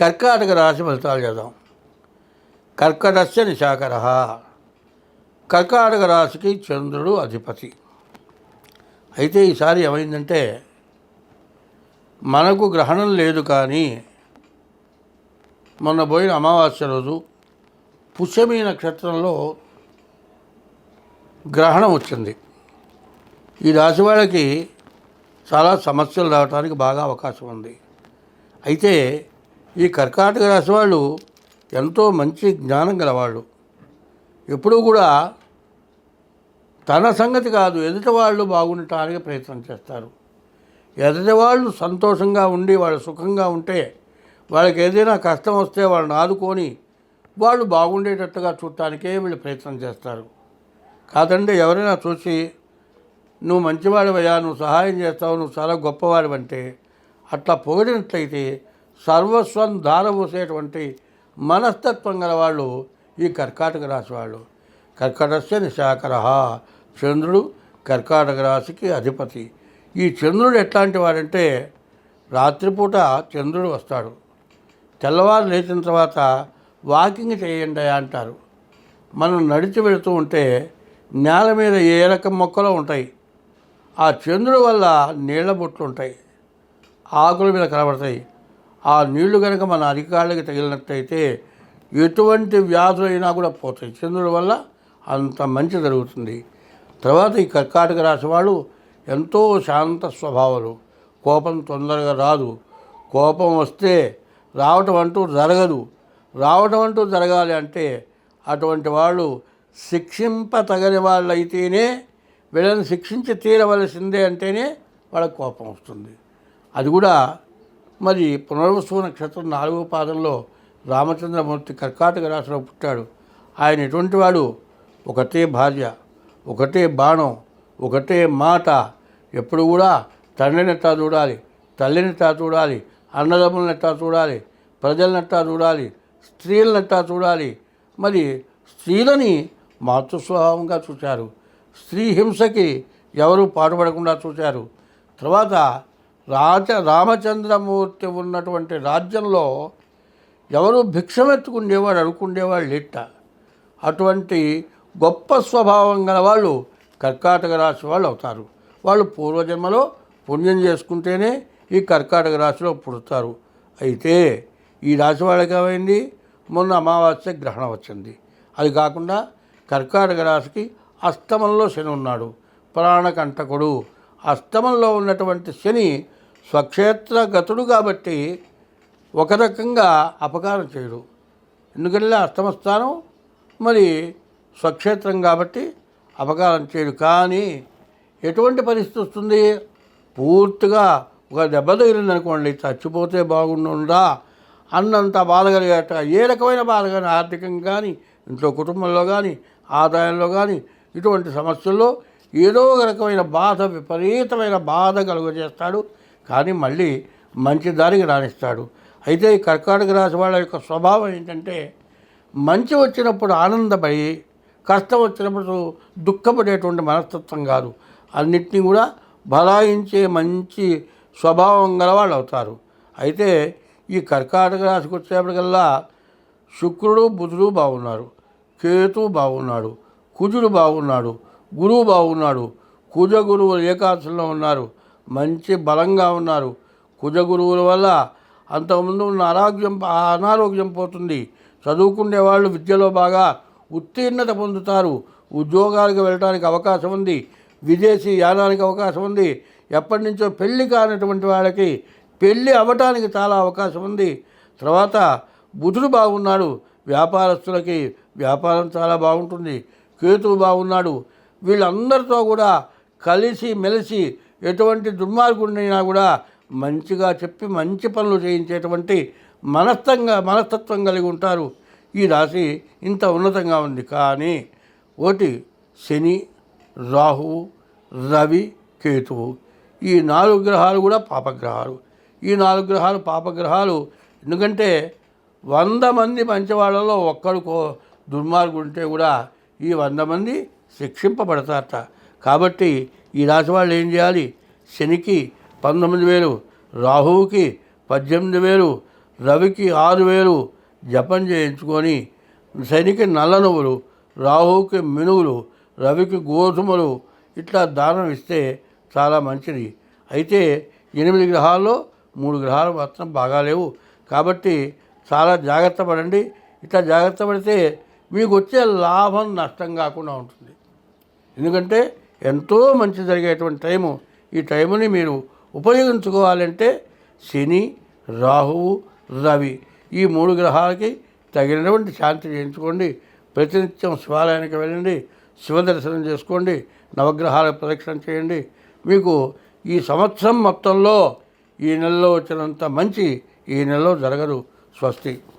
కర్కాటక రాశి ఫలితాలు చేద్దాం. కర్కటస్య నిశాకర కర్కాటక రాశికి చంద్రుడు అధిపతి. అయితే ఈసారి ఏమైందంటే మనకు గ్రహణం లేదు కానీ మొన్న పోయిన అమావాస్య రోజు పుష్యమి నక్షత్రంలో గ్రహణం వచ్చింది. ఈ రాశి వాళ్ళకి చాలా సమస్యలు రావడానికి బాగా అవకాశం ఉంది. అయితే ఈ కర్కాటక రాశి వాళ్ళు ఎంతో మంచి జ్ఞానం గలవాళ్ళు. ఎప్పుడూ కూడా తన సంగతి కాదు ఎదుటి వాళ్ళు బాగుండటానికి ప్రయత్నం చేస్తారు. ఎదుటి వాళ్ళు సంతోషంగా ఉండి వాళ్ళు సుఖంగా ఉంటే వాళ్ళకి ఏదైనా కష్టం వస్తే వాళ్ళని ఆదుకొని వాళ్ళు బాగుండేటట్టుగా చూడటానికే వీళ్ళు ప్రయత్నం చేస్తారు. కాదండి ఎవరైనా చూసి నువ్వు మంచివాడివయ్యా నువ్వు సహాయం చేస్తావు నువ్వు చాలా గొప్పవాడివంటే అట్లా పొగిడినట్లయితే సర్వస్వం దారబోసేటువంటి మనస్తత్వం గల వాళ్ళు ఈ కర్కాటక రాశి వాళ్ళు. కర్కటస్య నిశాకర చంద్రుడు కర్కాటక రాశికి అధిపతి. ఈ చంద్రుడు ఎట్లాంటి వాడంటే రాత్రిపూట చంద్రుడు వస్తాడు. తెల్లవారు లేచిన తర్వాత వాకింగ్ చేయండి అంటారు. మనం నడిచి వెళుతూ ఉంటే నేల మీద ఏ రకం మొక్కలు ఉంటాయి? ఆ చంద్రుడి వల్ల నీళ్ళ బొట్లు ఉంటాయి. ఆకుల మీద కనబడతాయి. ఆ నీళ్ళు కనుక మన అరికాళ్ళకి తగిలినట్టయితే ఎటువంటి వ్యాధులైనా కూడా పోతాయి. చంద్రుడి వల్ల అంత మంచి జరుగుతుంది. తర్వాత ఈ కర్కాటక రాశి వాళ్ళు ఎంతో శాంత స్వభావాలు. కోపం తొందరగా రాదు. కోపం వస్తే రావటం అంటూ జరగదు. రావటం అంటూ జరగాలి అంటే అటువంటి వాళ్ళు శిక్షింపతగని వాళ్ళు అయితేనే వీళ్ళని శిక్షించి తీరవలసిందే అంటేనే వాళ్ళకి కోపం వస్తుంది. అది కూడా మరి పునర్వసు నక్షత్రం నాలుగో పాదంలో రామచంద్రమూర్తి కర్కాటక రాశిలో పుట్టాడు. ఆయన ఎటువంటి వాడు? ఒకటే భార్య ఒకటే బాణం ఒకటే మాట. ఎప్పుడు కూడా తండ్రినట్టా చూడాలి? తల్లినట్టా చూడాలి? అన్నదమ్ములనట్టా చూడాలి? ప్రజలనట్టా చూడాలి? స్త్రీలనట్టా చూడాలి? మరి స్త్రీలని మాతృస్వభావంగా చూశారు. స్త్రీ హింసకి ఎవరూ పాటుపడకుండా చూశారు. తర్వాత రాజ రామచంద్రమూర్తి ఉన్నటువంటి రాజ్యంలో ఎవరు భిక్షమెత్తుకుండేవాడు అనుకుండేవాళ్ళు ఇట్ట అటువంటి గొప్ప స్వభావం గల వాళ్ళు కర్కాటక రాశి వాళ్ళు అవుతారు. వాళ్ళు పూర్వజన్మలో పుణ్యం చేసుకుంటేనే ఈ కర్కాటక రాశిలో పుడతారు. అయితే ఈ రాశి వాళ్ళకి ఏమైంది? మొన్న అమావాస్య గ్రహణం వచ్చింది. అది కాకుండా కర్కాటక రాశికి అస్తమంలో శని ఉన్నాడు. ప్రాణకంటకుడు. అస్తమంలో ఉన్నటువంటి శని స్వక్షేత్ర గతుడు కాబట్టి ఒక రకంగా అపకారం చేయడు. ఎందుకంటే అస్తమస్థానం మరి స్వక్షేత్రం కాబట్టి అపకారం చేయడు. కానీ ఎటువంటి పరిస్థితి వస్తుంది? పూర్తిగా ఒక దెబ్బ తగిలింది అనుకోండి చచ్చిపోతే బాగుండుందా అన్నంత బాధ కలిగేట ఏ రకమైన బాధ కానీ ఆర్థికంగా కానీ ఇంట్లో కుటుంబంలో కానీ ఆదాయంలో కానీ ఇటువంటి సమస్యల్లో ఏదో ఒక రకమైన బాధ విపరీతమైన బాధ కలుగజేస్తాడు. కానీ మళ్ళీ మంచి దారికి రాణిస్తాడు. అయితే ఈ కర్కాటక రాశి వాళ్ళ యొక్క స్వభావం ఏంటంటే మంచి వచ్చినప్పుడు ఆనందపడి కష్టం వచ్చినప్పుడు దుఃఖపడేటువంటి మనస్తత్వం కాదు. అన్నిటినీ కూడా బలాయించే మంచి స్వభావం గల వాళ్ళు అవుతారు. అయితే ఈ కర్కాటక రాశికి వచ్చేప్పటికల్లా శుక్రుడు బుధుడు బాగున్నారు. కేతు బాగున్నాడు. కుజుడు బాగున్నాడు. గురువు బాగున్నాడు. కుజ గురువు ఏకాశంలో ఉన్నారు. మంచి బలంగా ఉన్నారు. కుజ గురువుల వల్ల అంతకుముందు ఉన్న అనారోగ్యం అనారోగ్యం పోతుంది. చదువుకునే వాళ్ళు విద్యలో బాగా ఉత్తీర్ణత పొందుతారు. ఉద్యోగాలకు వెళ్ళడానికి అవకాశం ఉంది. విదేశీ యానానికి అవకాశం ఉంది. ఎప్పటి నుంచో పెళ్ళి కానటువంటి వాళ్ళకి పెళ్ళి అవ్వటానికి చాలా అవకాశం ఉంది. తర్వాత బుధుడు బాగున్నాడు. వ్యాపారస్తులకి వ్యాపారం చాలా బాగుంటుంది. కేతువు బాగున్నాడు. వీళ్ళందరితో కూడా కలిసి మెలిసి ఎటువంటి దుర్మార్గుడినైనా కూడా మంచిగా చెప్పి మంచి పనులు చేయించేటువంటి మనస్తంగా మనస్తత్వం కలిగి ఉంటారు. ఈ రాశి ఇంత ఉన్నతంగా ఉంది. కానీ ఒకటి శని రాహువు రవి కేతువు. ఈ నాలుగు గ్రహాలు కూడా పాపగ్రహాలు. ఈ నాలుగు గ్రహాలు పాపగ్రహాలు ఎందుకంటే వంద మంది మంచివాళ్ళలో ఒక్కడు కో దుర్మార్గుడు ఉంటే కూడా ఈ వంద మంది శిక్షింపబడతారట. కాబట్టి ఈ రాశి వాళ్ళు ఏం చేయాలి? శనికి పంతొమ్మిది వేలు రాహువుకి పద్దెనిమిది వేలు రవికి ఆరు వేలు జపం చేయించుకొని శనికి నల్ల నువ్వులు రాహువుకి మినుగులు రవికి గోధుమలు ఇట్లా దానం ఇస్తే చాలా మంచిది. అయితే ఎనిమిది గ్రహాల్లో మూడు గ్రహాలు మాత్రం బాగాలేవు కాబట్టి చాలా జాగ్రత్త పడండి. ఇట్లా జాగ్రత్త పడితే మీకు వచ్చే లాభం నష్టం కాకుండా ఉంటుంది. ఎందుకంటే ఎంతో మంచి జరిగేటువంటి టైము. ఈ టైముని మీరు ఉపయోగించుకోవాలంటే శని రాహువు రవి ఈ మూడు గ్రహాలకి తగినటువంటి శాంతి చేయించుకోండి. ప్రతినిత్యం శివాలయానికి వెళ్ళండి. శివ దర్శనం చేసుకోండి. నవగ్రహాల ప్రదక్షిణ చేయండి. మీకు ఈ సంవత్సరం మొత్తంలో ఈ నెలలో వచ్చినంత మంచి ఈ నెలలో జరగదు. స్వస్తి.